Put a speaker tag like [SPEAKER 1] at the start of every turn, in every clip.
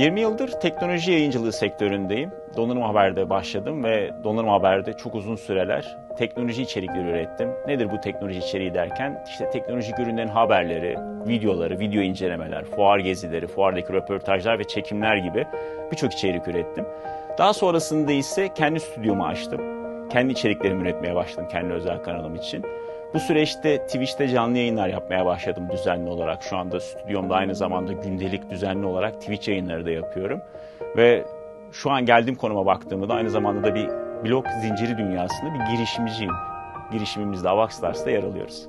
[SPEAKER 1] 20 yıldır teknoloji yayıncılığı sektöründeyim. Donanım Haber'de başladım ve Donanım Haber'de çok uzun süreler teknoloji içerikleri ürettim. Nedir bu teknoloji içeriği derken? İşte teknoloji ürünlerin haberleri, videoları, video incelemeler, fuar gezileri, fuardaki röportajlar ve çekimler gibi birçok içerik ürettim. Daha sonrasında ise kendi stüdyomu açtım. Kendi içeriklerimi üretmeye başladım kendi özel kanalım için. Bu süreçte Twitch'te canlı yayınlar yapmaya başladım düzenli olarak. Şu anda stüdyomda aynı zamanda gündelik düzenli olarak Twitch yayınları da yapıyorum. Ve şu an geldiğim konuma baktığımda aynı zamanda da bir blog zinciri dünyasında bir girişimciyim. Girişimimizde Avaxlars'ta yer alıyoruz.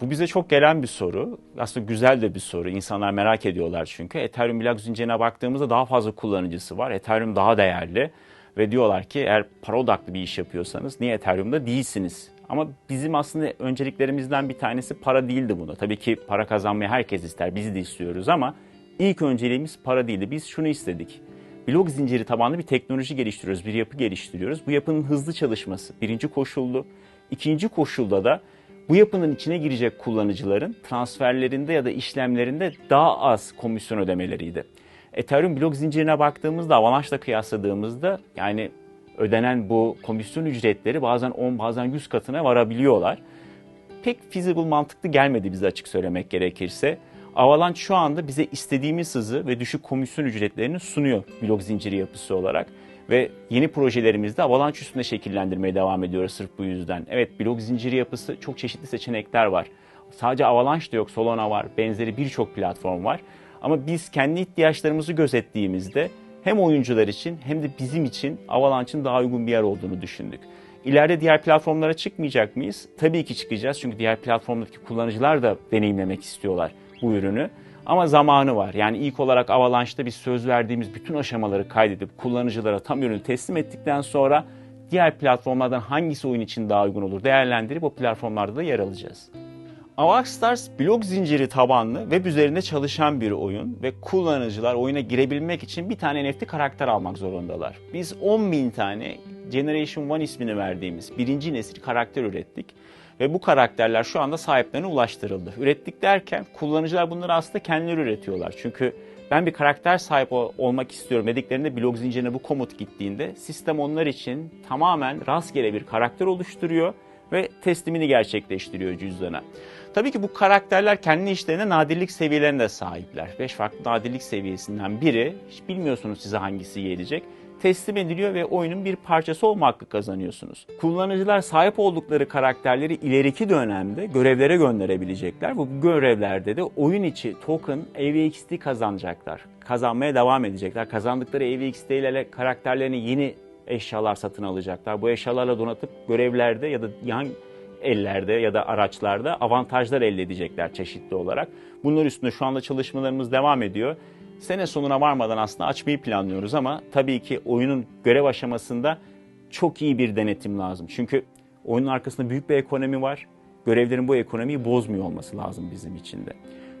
[SPEAKER 1] Bu bize çok gelen bir soru. Aslında güzel de bir soru. İnsanlar merak ediyorlar çünkü. Ethereum blok zincirine baktığımızda daha fazla kullanıcısı var. Ethereum daha değerli. Ve diyorlar ki eğer para odaklı bir iş yapıyorsanız niye Ethereum'da değilsiniz? Ama bizim aslında önceliklerimizden bir tanesi para değildi buna. Tabii ki para kazanmayı herkes ister, biz de istiyoruz ama ilk önceliğimiz para değildi. Biz şunu istedik. Blok zinciri tabanlı bir teknoloji geliştiriyoruz, bir yapı geliştiriyoruz. Bu yapının hızlı çalışması birinci koşuldu. İkinci koşulda da bu yapının içine girecek kullanıcıların transferlerinde ya da işlemlerinde daha az komisyon ödemeleriydi. Ethereum blok zincirine baktığımızda, Avalanche'la kıyasladığımızda yani ödenen bu komisyon ücretleri bazen 10 bazen 100 katına varabiliyorlar. Pek feasible mantıklı gelmedi bize açık söylemek gerekirse. Avalanche şu anda bize istediğimiz hızı ve düşük komisyon ücretlerini sunuyor blok zinciri yapısı olarak. Ve yeni projelerimizde Avalanche üstünde şekillendirmeye devam ediyoruz sırf bu yüzden. Evet blok zinciri yapısı çok çeşitli seçenekler var. Sadece Avalanche de yok, Solana var, benzeri birçok platform var. Ama biz kendi ihtiyaçlarımızı gözettiğimizde hem oyuncular için hem de bizim için Avalanche'ın daha uygun bir yer olduğunu düşündük. İleride diğer platformlara çıkmayacak mıyız? Tabii ki çıkacağız çünkü diğer platformdaki kullanıcılar da deneyimlemek istiyorlar bu ürünü. Ama zamanı var. Yani ilk olarak Avalanche'da biz söz verdiğimiz bütün aşamaları kaydedip kullanıcılara tam ürünü teslim ettikten sonra diğer platformlardan hangisi oyun için daha uygun olur değerlendirip o platformlarda da yer alacağız. Avax Stars blok zinciri tabanlı web üzerinde çalışan bir oyun ve kullanıcılar oyuna girebilmek için bir tane NFT karakter almak zorundalar. Biz 10.000 tane Generation 1 ismini verdiğimiz birinci nesil karakter ürettik. Ve bu karakterler şu anda sahiplerine ulaştırıldı. Ürettik derken kullanıcılar bunları aslında kendileri üretiyorlar. Çünkü ben bir karakter sahip olmak istiyorum dediklerinde blok zincirine bu komut gittiğinde sistem onlar için tamamen rastgele bir karakter oluşturuyor ve teslimini gerçekleştiriyor cüzdana. Tabii ki bu karakterler kendi işlerine nadirlik seviyelerine sahipler. 5 farklı nadirlik seviyesinden biri, hiç bilmiyorsunuz size hangisi gelecek teslim ediliyor ve oyunun bir parçası olma hakkı kazanıyorsunuz. Kullanıcılar sahip oldukları karakterleri ileriki dönemde görevlere gönderebilecekler. Bu görevlerde de oyun içi token AVXT kazanacaklar. Kazanmaya devam edecekler. Kazandıkları AVXT ile karakterlerini yeni eşyalar satın alacaklar. Bu eşyalarla donatıp görevlerde ya da yan ellerde ya da araçlarda avantajlar elde edecekler çeşitli olarak. Bunlar üstünde şu anda çalışmalarımız devam ediyor. Sene sonuna varmadan aslında açmayı planlıyoruz ama tabii ki oyunun görev aşamasında çok iyi bir denetim lazım. Çünkü oyunun arkasında büyük bir ekonomi var. Görevlerin bu ekonomiyi bozmuyor olması lazım bizim için de.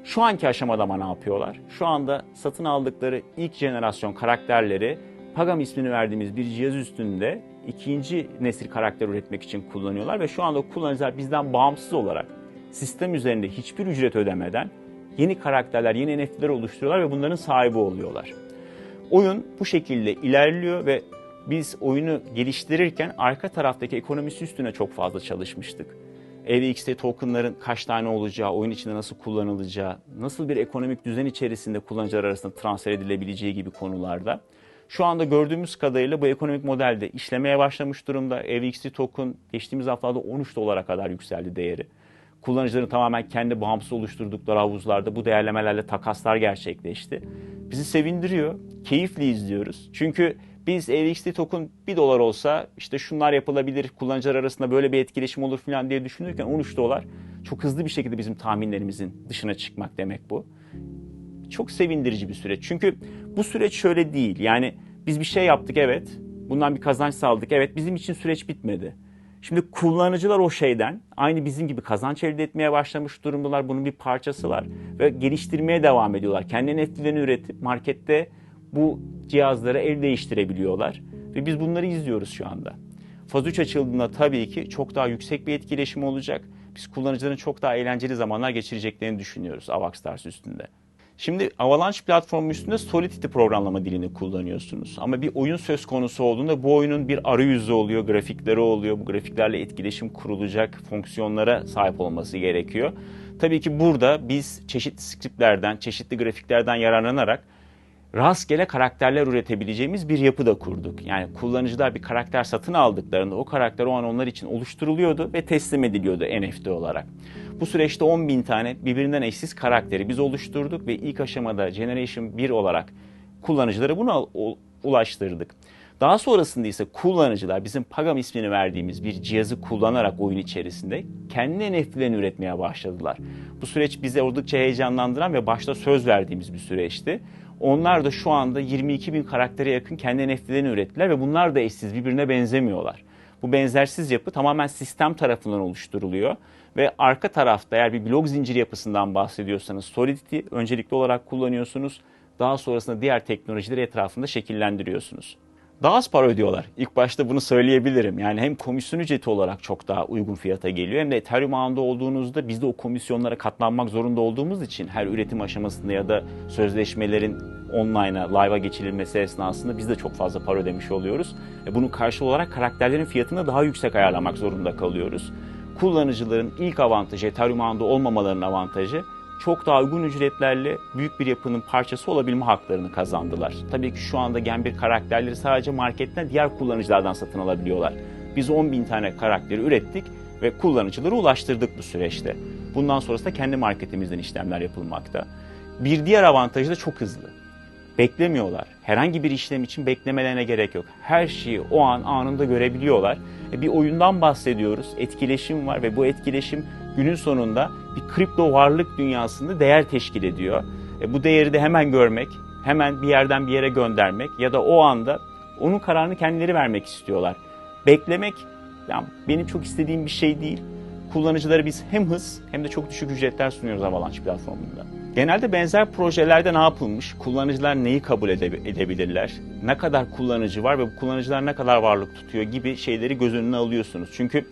[SPEAKER 1] Şu anki aşamada ama ne yapıyorlar? Şu anda satın aldıkları ilk jenerasyon karakterleri Pagam ismini verdiğimiz bir cihaz üstünde ikinci nesil karakter üretmek için kullanıyorlar ve şu anda kullanıcılar bizden bağımsız olarak sistem üzerinde hiçbir ücret ödemeden yeni karakterler, yeni NFT'ler oluşturuyorlar ve bunların sahibi oluyorlar. Oyun bu şekilde ilerliyor ve biz oyunu geliştirirken arka taraftaki ekonomisi üstüne çok fazla çalışmıştık. EVXT tokenların kaç tane olacağı, oyun içinde nasıl kullanılacağı, nasıl bir ekonomik düzen içerisinde kullanıcılar arasında transfer edilebileceği gibi konularda. Şu anda gördüğümüz kadarıyla bu ekonomik modelde işlemeye başlamış durumda. EVXT token geçtiğimiz haftada 13 dolara kadar yükseldi değeri kullanıcıların tamamen kendi bağımsız oluşturdukları havuzlarda bu değerlemelerle takaslar gerçekleşti. Bizi sevindiriyor, keyifli izliyoruz. Çünkü biz AVXT token 1 dolar olsa işte şunlar yapılabilir, kullanıcılar arasında böyle bir etkileşim olur falan diye düşünürken 13 dolar çok hızlı bir şekilde bizim tahminlerimizin dışına çıkmak demek bu. Çok sevindirici bir süreç. Çünkü bu süreç şöyle değil. Yani biz bir şey yaptık evet, bundan bir kazanç sağladık evet, bizim için süreç bitmedi Şimdi kullanıcılar o şeyden aynı bizim gibi kazanç elde etmeye başlamış durumdalar. Bunun bir parçası var ve geliştirmeye devam ediyorlar. Kendi NFT'lerini üretip markette bu cihazlara el değiştirebiliyorlar. Ve biz bunları izliyoruz şu anda. Faz 3 açıldığında tabii ki çok daha yüksek bir etkileşim olacak. Biz kullanıcıların çok daha eğlenceli zamanlar geçireceklerini düşünüyoruz Avax Stars üstünde. Şimdi Avalanche platformu üstünde Solidity programlama dilini kullanıyorsunuz. Ama bir oyun söz konusu olduğunda bu oyunun bir arayüzü oluyor, grafikleri oluyor. Bu grafiklerle etkileşim kurulacak fonksiyonlara sahip olması gerekiyor. Tabii ki burada biz çeşitli skriptlerden, çeşitli grafiklerden yararlanarak rastgele karakterler üretebileceğimiz bir yapı da kurduk. Yani kullanıcılar bir karakter satın aldıklarında o karakter o an onlar için oluşturuluyordu ve teslim ediliyordu NFT olarak. Bu süreçte 10 bin tane birbirinden eşsiz karakteri biz oluşturduk ve ilk aşamada Generation 1 olarak kullanıcılara bunu ulaştırdık. Daha sonrasında ise kullanıcılar bizim Pagam ismini verdiğimiz bir cihazı kullanarak oyun içerisinde kendi NFT'lerini üretmeye başladılar. Bu süreç bize oldukça heyecanlandıran ve başta söz verdiğimiz bir süreçti. Onlar da şu anda 22 bin karaktere yakın kendi NFT'lerini ürettiler ve bunlar da eşsiz, birbirine benzemiyorlar. Bu benzersiz yapı tamamen sistem tarafından oluşturuluyor ve arka tarafta eğer bir blok zinciri yapısından bahsediyorsanız Solidity öncelikli olarak kullanıyorsunuz. Daha sonrasında diğer teknolojileri etrafında şekillendiriyorsunuz daha az para ödüyorlar. İlk başta bunu söyleyebilirim. Yani hem komisyon ücreti olarak çok daha uygun fiyata geliyor hem de Ethereum ağında olduğunuzda biz de o komisyonlara katlanmak zorunda olduğumuz için her üretim aşamasında ya da sözleşmelerin online'a, live'a geçirilmesi esnasında biz de çok fazla para ödemiş oluyoruz. E bunun karşılığı olarak karakterlerin fiyatını daha yüksek ayarlamak zorunda kalıyoruz. Kullanıcıların ilk avantajı Ethereum ağında olmamalarının avantajı çok daha uygun ücretlerle büyük bir yapının parçası olabilme haklarını kazandılar. Tabii ki şu anda Gen 1 karakterleri sadece marketten diğer kullanıcılardan satın alabiliyorlar. Biz 10 bin tane karakteri ürettik ve kullanıcılara ulaştırdık bu süreçte. Bundan sonrası da kendi marketimizden işlemler yapılmakta. Bir diğer avantajı da çok hızlı. Beklemiyorlar. Herhangi bir işlem için beklemelerine gerek yok. Her şeyi o an anında görebiliyorlar. E, bir oyundan bahsediyoruz. Etkileşim var ve bu etkileşim günün sonunda bir kripto varlık dünyasında değer teşkil ediyor. E, bu değeri de hemen görmek, hemen bir yerden bir yere göndermek ya da o anda onun kararını kendileri vermek istiyorlar. Beklemek yani benim çok istediğim bir şey değil. Kullanıcılara biz hem hız hem de çok düşük ücretler sunuyoruz Avalanche platformunda. Genelde benzer projelerde ne yapılmış? Kullanıcılar neyi kabul ede- edebilirler? Ne kadar kullanıcı var ve bu kullanıcılar ne kadar varlık tutuyor gibi şeyleri göz önüne alıyorsunuz. Çünkü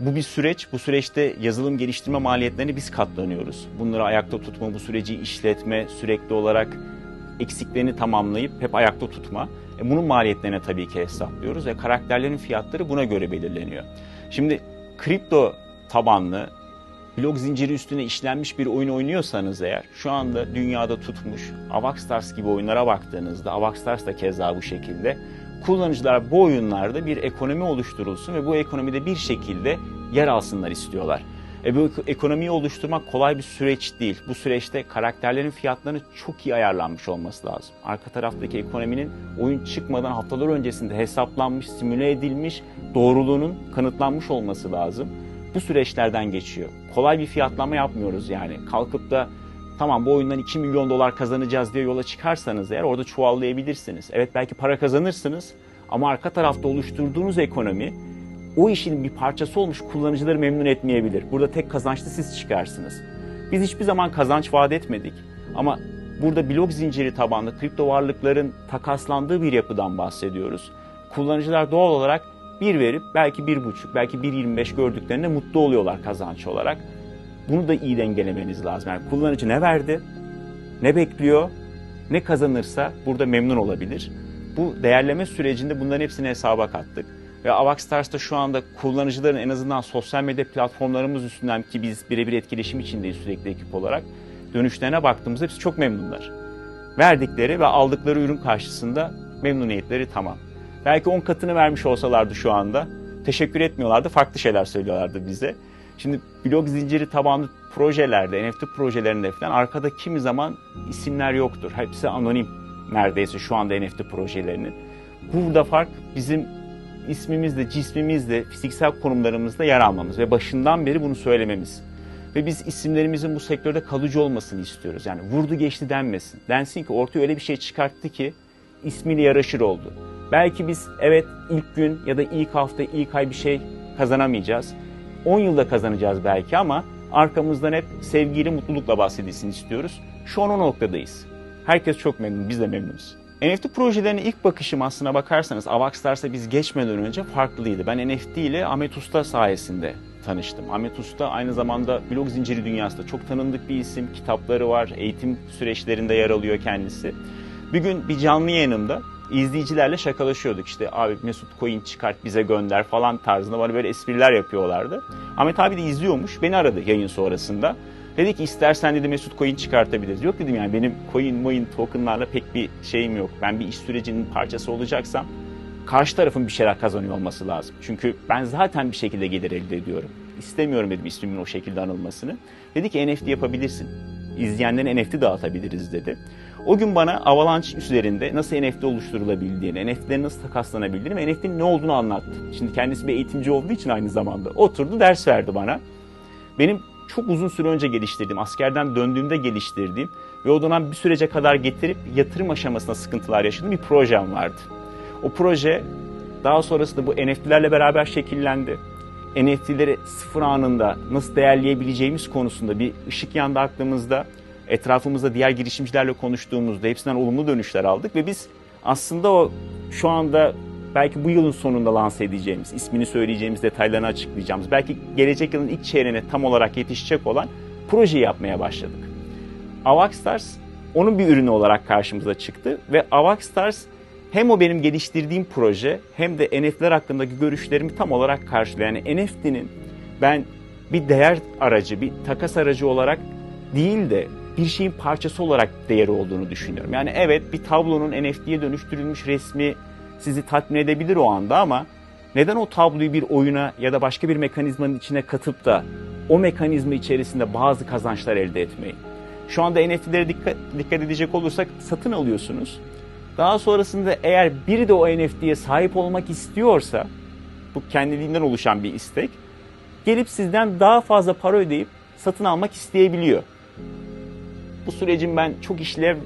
[SPEAKER 1] bu bir süreç. Bu süreçte yazılım geliştirme maliyetlerini biz katlanıyoruz. Bunları ayakta tutma, bu süreci işletme, sürekli olarak eksiklerini tamamlayıp hep ayakta tutma. E bunun maliyetlerine tabii ki hesaplıyoruz ve karakterlerin fiyatları buna göre belirleniyor. Şimdi kripto tabanlı blok zinciri üstüne işlenmiş bir oyun oynuyorsanız eğer şu anda dünyada tutmuş Avaxstars gibi oyunlara baktığınızda Avaxstars da keza bu şekilde kullanıcılar bu oyunlarda bir ekonomi oluşturulsun ve bu ekonomide bir şekilde yer alsınlar istiyorlar. E bu ekonomiyi oluşturmak kolay bir süreç değil. Bu süreçte karakterlerin fiyatlarının çok iyi ayarlanmış olması lazım. Arka taraftaki ekonominin oyun çıkmadan haftalar öncesinde hesaplanmış, simüle edilmiş, doğruluğunun kanıtlanmış olması lazım. Bu süreçlerden geçiyor. Kolay bir fiyatlama yapmıyoruz yani. Kalkıp da tamam bu oyundan 2 milyon dolar kazanacağız diye yola çıkarsanız eğer orada çuvallayabilirsiniz. Evet belki para kazanırsınız ama arka tarafta oluşturduğunuz ekonomi o işin bir parçası olmuş kullanıcıları memnun etmeyebilir. Burada tek kazançlı siz çıkarsınız. Biz hiçbir zaman kazanç vaat etmedik ama burada blok zinciri tabanlı kripto varlıkların takaslandığı bir yapıdan bahsediyoruz. Kullanıcılar doğal olarak bir verip belki bir buçuk, belki bir 1.25 gördüklerinde mutlu oluyorlar kazanç olarak. Bunu da iyi dengelemeniz lazım. Yani kullanıcı ne verdi, ne bekliyor, ne kazanırsa burada memnun olabilir. Bu değerleme sürecinde bunların hepsini hesaba kattık. Ve Avaxstars'ta şu anda kullanıcıların en azından sosyal medya platformlarımız üstünden ki biz birebir etkileşim içindeyiz sürekli ekip olarak dönüşlerine baktığımızda hepsi çok memnunlar. Verdikleri ve aldıkları ürün karşısında memnuniyetleri tamam. Belki 10 katını vermiş olsalardı şu anda teşekkür etmiyorlardı, farklı şeyler söylüyorlardı bize. Şimdi blok zinciri tabanlı projelerde, NFT projelerinde falan arkada kimi zaman isimler yoktur. Hepsi anonim neredeyse şu anda NFT projelerinin. Burada fark bizim ismimizde, cismimizde, fiziksel konumlarımızda yer almamız ve başından beri bunu söylememiz. Ve biz isimlerimizin bu sektörde kalıcı olmasını istiyoruz. Yani vurdu geçti denmesin. Densin ki ortaya öyle bir şey çıkarttı ki ismiyle yaraşır oldu. Belki biz evet ilk gün ya da ilk hafta, ilk ay bir şey kazanamayacağız. 10 yılda kazanacağız belki ama arkamızdan hep sevgiyle, mutlulukla bahsedilsin istiyoruz. Şu an o noktadayız. Herkes çok memnun, biz de memnunuz. NFT projelerine ilk bakışım aslına bakarsanız Avaxstars'a biz geçmeden önce farklıydı. Ben NFT ile Ahmet Usta sayesinde tanıştım. Ahmet Usta aynı zamanda blog zinciri dünyasında çok tanındık bir isim. Kitapları var, eğitim süreçlerinde yer alıyor kendisi. Bir gün bir canlı yayınımda izleyicilerle şakalaşıyorduk. İşte abi Mesut coin çıkart bize gönder falan tarzında bana böyle espriler yapıyorlardı. Ahmet abi de izliyormuş. Beni aradı yayın sonrasında. Dedi ki istersen dedi Mesut coin çıkartabiliriz. Yok dedim yani benim coin, moin, tokenlarla pek bir şeyim yok. Ben bir iş sürecinin parçası olacaksam karşı tarafın bir şeyler kazanıyor olması lazım. Çünkü ben zaten bir şekilde gelir elde ediyorum. İstemiyorum dedim ismimin o şekilde anılmasını. Dedi ki NFT yapabilirsin. İzleyenlere NFT dağıtabiliriz dedi. O gün bana Avalanche üzerinde nasıl NFT oluşturulabildiğini, NFT'lerin nasıl takaslanabildiğini ve NFT'nin ne olduğunu anlattı. Şimdi kendisi bir eğitimci olduğu için aynı zamanda oturdu ders verdi bana. Benim çok uzun süre önce geliştirdiğim, askerden döndüğümde geliştirdiğim ve o dönem bir sürece kadar getirip yatırım aşamasında sıkıntılar yaşadığım bir projem vardı. O proje daha sonrasında bu NFT'lerle beraber şekillendi. NFT'leri sıfır anında nasıl değerleyebileceğimiz konusunda bir ışık yandı aklımızda. Etrafımızda diğer girişimcilerle konuştuğumuzda hepsinden olumlu dönüşler aldık ve biz aslında o şu anda belki bu yılın sonunda lanse edeceğimiz, ismini söyleyeceğimiz, detaylarını açıklayacağımız, belki gelecek yılın ilk çeyreğine tam olarak yetişecek olan projeyi yapmaya başladık. Avaxstars onun bir ürünü olarak karşımıza çıktı ve Avaxstars hem o benim geliştirdiğim proje hem de NFT'ler hakkındaki görüşlerimi tam olarak karşılıyor. Yani NFT'nin ben bir değer aracı, bir takas aracı olarak değil de bir şeyin parçası olarak değeri olduğunu düşünüyorum. Yani evet bir tablonun NFT'ye dönüştürülmüş resmi sizi tatmin edebilir o anda ama neden o tabloyu bir oyuna ya da başka bir mekanizmanın içine katıp da o mekanizma içerisinde bazı kazançlar elde etmeyin? Şu anda NFT'lere dikkat, dikkat edecek olursak satın alıyorsunuz. Daha sonrasında eğer biri de o NFT'ye sahip olmak istiyorsa, bu kendiliğinden oluşan bir istek, gelip sizden daha fazla para ödeyip satın almak isteyebiliyor. Bu sürecin ben çok işlev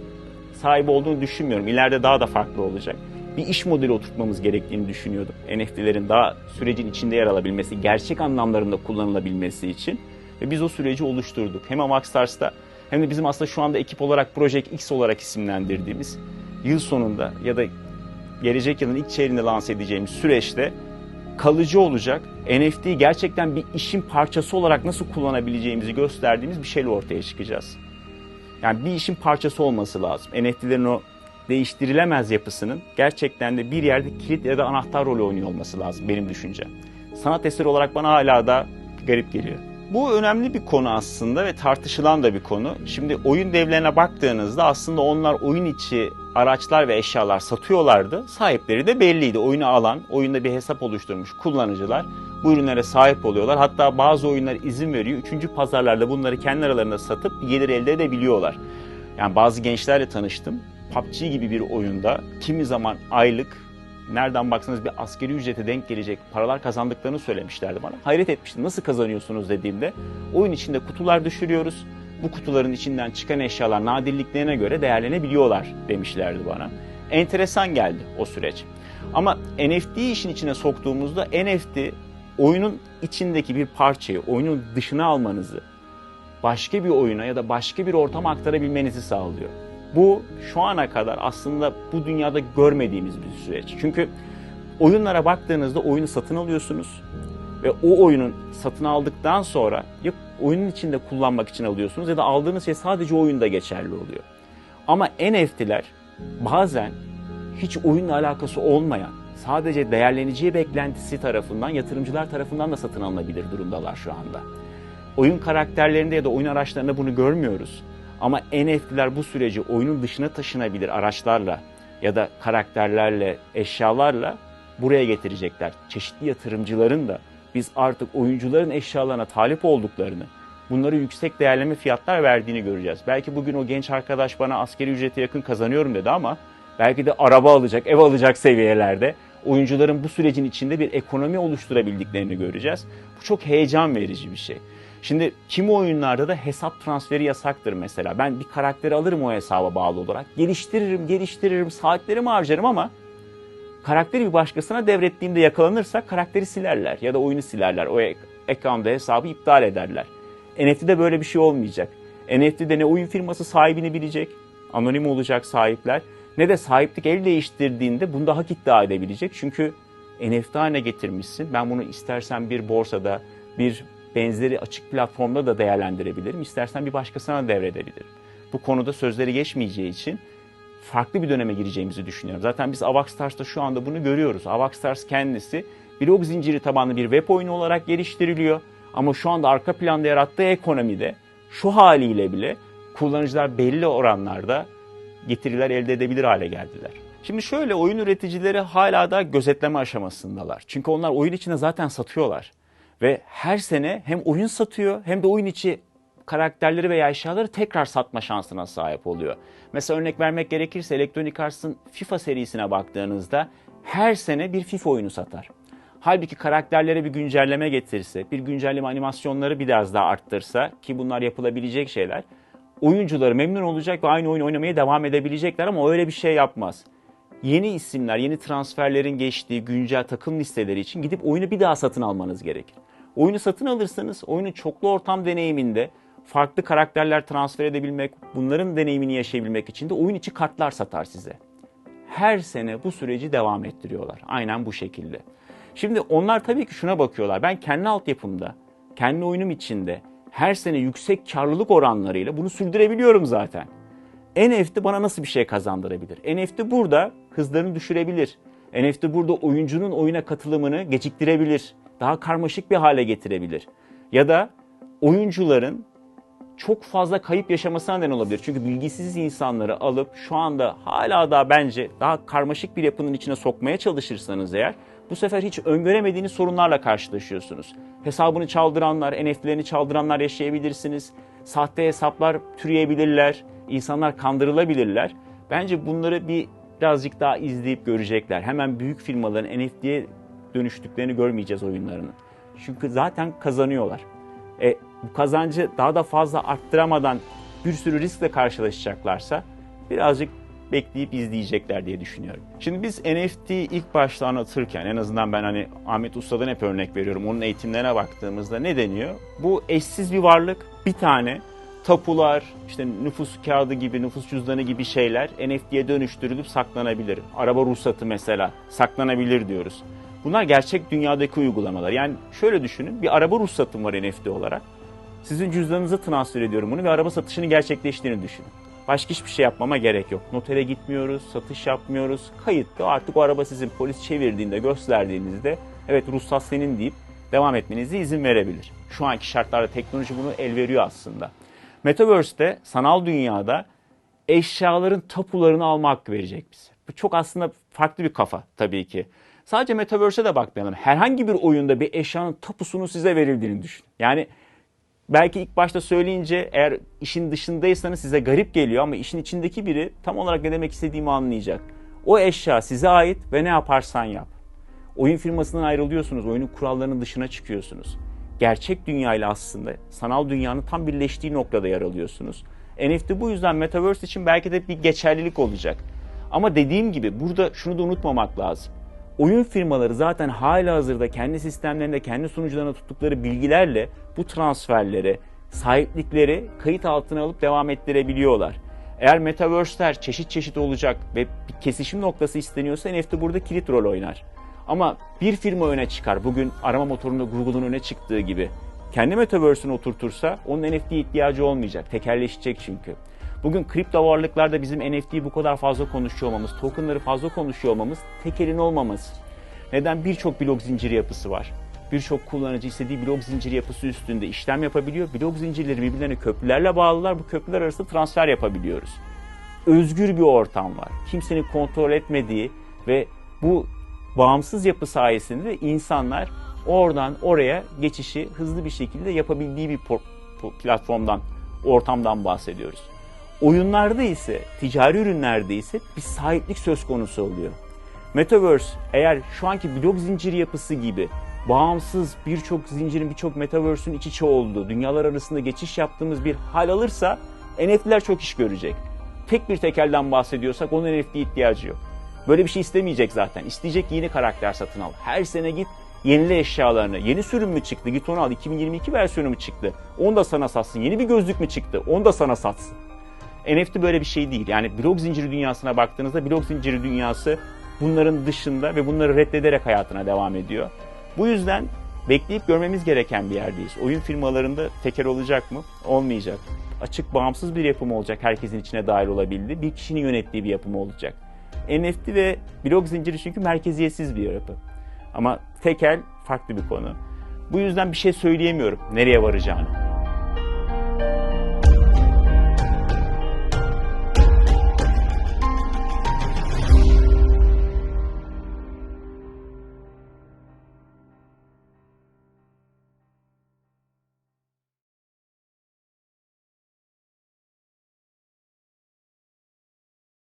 [SPEAKER 1] sahibi olduğunu düşünmüyorum. İleride daha da farklı olacak. Bir iş modeli oturtmamız gerektiğini düşünüyordum. NFT'lerin daha sürecin içinde yer alabilmesi, gerçek anlamlarında kullanılabilmesi için. Ve biz o süreci oluşturduk. Hem Amaxstars'ta hem de bizim aslında şu anda ekip olarak Project X olarak isimlendirdiğimiz yıl sonunda ya da gelecek yılın ilk çeyreğinde lanse edeceğimiz süreçte kalıcı olacak, NFT'yi gerçekten bir işin parçası olarak nasıl kullanabileceğimizi gösterdiğimiz bir şeyle ortaya çıkacağız. Yani bir işin parçası olması lazım. NFT'lerin o değiştirilemez yapısının gerçekten de bir yerde kilit ya da anahtar rolü oynuyor olması lazım benim düşüncem. Sanat eseri olarak bana hala da garip geliyor. Bu önemli bir konu aslında ve tartışılan da bir konu. Şimdi oyun devlerine baktığınızda aslında onlar oyun içi araçlar ve eşyalar satıyorlardı. Sahipleri de belliydi. Oyunu alan, oyunda bir hesap oluşturmuş kullanıcılar bu ürünlere sahip oluyorlar. Hatta bazı oyunlar izin veriyor. Üçüncü pazarlarda bunları kendi aralarında satıp gelir elde edebiliyorlar. Yani bazı gençlerle tanıştım. PUBG gibi bir oyunda kimi zaman aylık nereden baksanız bir askeri ücrete denk gelecek paralar kazandıklarını söylemişlerdi bana. Hayret etmiştim. Nasıl kazanıyorsunuz dediğimde oyun içinde kutular düşürüyoruz. Bu kutuların içinden çıkan eşyalar nadirliklerine göre değerlenebiliyorlar demişlerdi bana. Enteresan geldi o süreç. Ama NFT işin içine soktuğumuzda NFT oyunun içindeki bir parçayı oyunun dışına almanızı başka bir oyuna ya da başka bir ortama aktarabilmenizi sağlıyor. Bu şu ana kadar aslında bu dünyada görmediğimiz bir süreç. Çünkü oyunlara baktığınızda oyunu satın alıyorsunuz ve o oyunun satın aldıktan sonra ya oyunun içinde kullanmak için alıyorsunuz ya da aldığınız şey sadece oyunda geçerli oluyor. Ama NFT'ler bazen hiç oyunla alakası olmayan, sadece değerleneceği beklentisi tarafından, yatırımcılar tarafından da satın alınabilir durumdalar şu anda. Oyun karakterlerinde ya da oyun araçlarında bunu görmüyoruz. Ama NFT'ler bu süreci oyunun dışına taşınabilir araçlarla ya da karakterlerle, eşyalarla buraya getirecekler. Çeşitli yatırımcıların da biz artık oyuncuların eşyalarına talip olduklarını, bunları yüksek değerleme fiyatlar verdiğini göreceğiz. Belki bugün o genç arkadaş bana askeri ücrete yakın kazanıyorum dedi ama belki de araba alacak, ev alacak seviyelerde oyuncuların bu sürecin içinde bir ekonomi oluşturabildiklerini göreceğiz. Bu çok heyecan verici bir şey. Şimdi kimi oyunlarda da hesap transferi yasaktır mesela. Ben bir karakteri alırım o hesaba bağlı olarak. Geliştiririm, geliştiririm, saatlerimi harcarım ama karakteri bir başkasına devrettiğimde yakalanırsak karakteri silerler ya da oyunu silerler. O ekranda hesabı iptal ederler. NFT'de böyle bir şey olmayacak. NFT'de ne oyun firması sahibini bilecek, anonim olacak sahipler ne de sahiplik el değiştirdiğinde bunda hak iddia edebilecek. Çünkü NFT haline getirmişsin. Ben bunu istersen bir borsada, bir benzeri açık platformda da değerlendirebilirim. İstersen bir başkasına devredebilirim. Bu konuda sözleri geçmeyeceği için farklı bir döneme gireceğimizi düşünüyorum. Zaten biz Avaxstars'ta şu anda bunu görüyoruz. Avaxstars kendisi blok zinciri tabanlı bir web oyunu olarak geliştiriliyor. Ama şu anda arka planda yarattığı ekonomide şu haliyle bile kullanıcılar belli oranlarda getiriler elde edebilir hale geldiler. Şimdi şöyle oyun üreticileri hala da gözetleme aşamasındalar. Çünkü onlar oyun içinde zaten satıyorlar. Ve her sene hem oyun satıyor hem de oyun içi karakterleri veya eşyaları tekrar satma şansına sahip oluyor. Mesela örnek vermek gerekirse Electronic Arts'ın FIFA serisine baktığınızda her sene bir FIFA oyunu satar. Halbuki karakterlere bir güncelleme getirse, bir güncelleme animasyonları biraz daha arttırsa ki bunlar yapılabilecek şeyler, oyuncuları memnun olacak ve aynı oyun oynamaya devam edebilecekler ama öyle bir şey yapmaz. Yeni isimler, yeni transferlerin geçtiği güncel takım listeleri için gidip oyunu bir daha satın almanız gerekir. Oyunu satın alırsanız oyunun çoklu ortam deneyiminde farklı karakterler transfer edebilmek, bunların deneyimini yaşayabilmek için de oyun içi kartlar satar size. Her sene bu süreci devam ettiriyorlar. Aynen bu şekilde. Şimdi onlar tabii ki şuna bakıyorlar. Ben kendi altyapımda, kendi oyunum içinde her sene yüksek karlılık oranlarıyla bunu sürdürebiliyorum zaten. NFT bana nasıl bir şey kazandırabilir? NFT burada hızlarını düşürebilir. NFT burada oyuncunun oyuna katılımını geciktirebilir. Daha karmaşık bir hale getirebilir. Ya da oyuncuların çok fazla kayıp yaşamasına neden olabilir. Çünkü bilgisiz insanları alıp şu anda hala da bence daha karmaşık bir yapının içine sokmaya çalışırsanız eğer bu sefer hiç öngöremediğiniz sorunlarla karşılaşıyorsunuz. Hesabını çaldıranlar, NFT'lerini çaldıranlar yaşayabilirsiniz. Sahte hesaplar türeyebilirler. insanlar kandırılabilirler. Bence bunları bir birazcık daha izleyip görecekler. Hemen büyük firmaların NFT'ye dönüştüklerini görmeyeceğiz oyunlarını. Çünkü zaten kazanıyorlar. E, bu kazancı daha da fazla arttıramadan bir sürü riskle karşılaşacaklarsa birazcık bekleyip izleyecekler diye düşünüyorum. Şimdi biz NFT ilk başta anlatırken en azından ben hani Ahmet Usta'dan hep örnek veriyorum. Onun eğitimlerine baktığımızda ne deniyor? Bu eşsiz bir varlık, bir tane tapular, işte nüfus kağıdı gibi, nüfus cüzdanı gibi şeyler NFT'ye dönüştürülüp saklanabilir. Araba ruhsatı mesela saklanabilir diyoruz. Bunlar gerçek dünyadaki uygulamalar. Yani şöyle düşünün, bir araba ruhsatım var NFT olarak. Sizin cüzdanınıza transfer ediyorum bunu ve araba satışını gerçekleştiğini düşünün. Başka hiçbir şey yapmama gerek yok. Notere gitmiyoruz, satış yapmıyoruz. Kayıtlı artık o araba sizin polis çevirdiğinde, gösterdiğinizde evet ruhsat senin deyip devam etmenize izin verebilir. Şu anki şartlarda teknoloji bunu el veriyor aslında. Metaverse'de, sanal dünyada eşyaların tapularını alma hakkı verecek bize. Bu çok aslında farklı bir kafa tabii ki. Sadece Metaverse'e de bakmayalım. Herhangi bir oyunda bir eşyanın tapusunun size verildiğini düşünün. Yani belki ilk başta söyleyince eğer işin dışındaysanız size garip geliyor ama işin içindeki biri tam olarak ne demek istediğimi anlayacak. O eşya size ait ve ne yaparsan yap. Oyun firmasından ayrılıyorsunuz, oyunun kurallarının dışına çıkıyorsunuz. Gerçek dünyayla aslında sanal dünyanın tam birleştiği noktada yer alıyorsunuz. NFT bu yüzden Metaverse için belki de bir geçerlilik olacak. Ama dediğim gibi burada şunu da unutmamak lazım. Oyun firmaları zaten hala hazırda kendi sistemlerinde, kendi sunucularına tuttukları bilgilerle bu transferleri, sahiplikleri kayıt altına alıp devam ettirebiliyorlar. Eğer Metaverse'ler çeşit çeşit olacak ve bir kesişim noktası isteniyorsa NFT burada kilit rol oynar. Ama bir firma öne çıkar. Bugün arama motorunda Google'un öne çıktığı gibi. Kendi Metaverse'ünü oturtursa onun NFT ihtiyacı olmayacak. Tekerleşecek çünkü. Bugün kripto varlıklarda bizim NFT'yi bu kadar fazla konuşuyor olmamız, tokenları fazla konuşuyor olmamız, tekelin olmaması. Neden? Birçok blok zinciri yapısı var. Birçok kullanıcı istediği blok zinciri yapısı üstünde işlem yapabiliyor. Blok zincirleri birbirlerine köprülerle bağlılar. Bu köprüler arasında transfer yapabiliyoruz. Özgür bir ortam var. Kimsenin kontrol etmediği ve bu bağımsız yapı sayesinde insanlar oradan oraya geçişi hızlı bir şekilde yapabildiği bir platformdan, ortamdan bahsediyoruz. Oyunlarda ise, ticari ürünlerde ise bir sahiplik söz konusu oluyor. Metaverse eğer şu anki blok zinciri yapısı gibi bağımsız birçok zincirin birçok metaverse'ün iç içe olduğu, dünyalar arasında geçiş yaptığımız bir hal alırsa NFT'ler çok iş görecek. Tek bir tekelden bahsediyorsak onun NFT ihtiyacı yok. Böyle bir şey istemeyecek zaten. İsteyecek yeni karakter satın al. Her sene git yenile eşyalarını. Yeni sürüm mü çıktı? Git onu al. 2022 versiyonu mu çıktı? Onu da sana satsın. Yeni bir gözlük mü çıktı? Onu da sana satsın. NFT böyle bir şey değil. Yani blok zinciri dünyasına baktığınızda blok zinciri dünyası bunların dışında ve bunları reddederek hayatına devam ediyor. Bu yüzden bekleyip görmemiz gereken bir yerdeyiz. Oyun firmalarında teker olacak mı? Olmayacak. Açık, bağımsız bir yapım olacak. Herkesin içine dahil olabildiği, bir kişinin yönettiği bir yapım olacak. NFT ve blok zinciri çünkü merkeziyetsiz bir yapı. Ama tekel farklı bir konu. Bu yüzden bir şey söyleyemiyorum nereye varacağını.